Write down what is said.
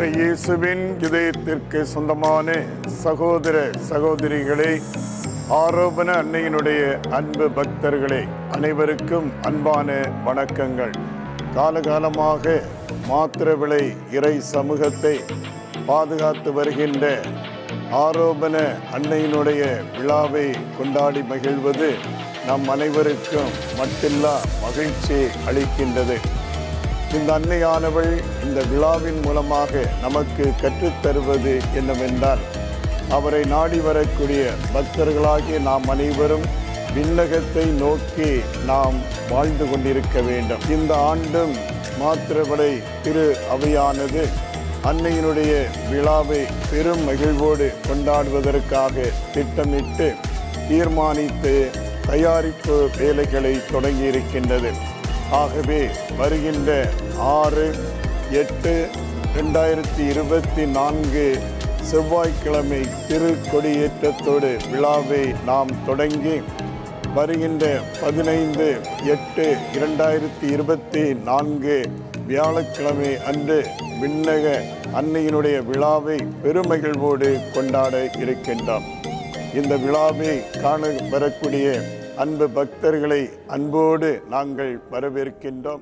இயேசுவின் இதயத்திற்கு சொந்தமான சகோதர சகோதரிகளே ஆரோபண அன்னையினுடைய அன்பு பக்தர்களே அனைவருக்கும் அன்பான வணக்கங்கள். காலகாலமாக மாத்திரவிளை இறை சமூகத்தை பாதுகாத்து வருகின்ற ஆரோபண அன்னையினுடைய விழாவை கொண்டாடி மகிழ்வது நம் அனைவருக்கும் மட்டில்லா மகிழ்ச்சி அளிக்கின்றது. இந்த அன்னையானவள் இந்த விழாவின் மூலமாக நமக்கு கற்றுத்தருவது என்னவென்றால் அவரை நாடி வரக்கூடிய பக்தர்களாகிய நாம் அனைவரும் விண்ணகத்தை நோக்கி நாம் வாழ்ந்து கொண்டிருக்க வேண்டும். இந்த ஆண்டும் மாத்திரவடை திரு அவையானது அன்னையினுடைய விழாவை பெரும் மகிழ்வோடு கொண்டாடுவதற்காக திட்டமிட்டு தீர்மானித்து தயாரிப்பு வேலைகளை தொடங்கியிருக்கின்றது. ஆகவே வருகின்ற ஆறு எட்டு ரெண்டாயிரத்தி இருபத்தி நான்கு செவ்வாய்க்கிழமை திருக்கொடியேற்றத்தோடு விழாவை நாம் தொடங்கி வருகின்ற பதினைந்து எட்டு இரண்டாயிரத்தி இருபத்தி நான்கு வியாழக்கிழமை அன்று விண்ணக அன்னையினுடைய விழாவை பெருமகிழ்வோடு கொண்டாட இருக்கின்றோம். இந்த விழாவை காண வரக்கூடிய அன்பு பக்தர்களை அன்போடு நாங்கள் வரவேற்கின்றோம்.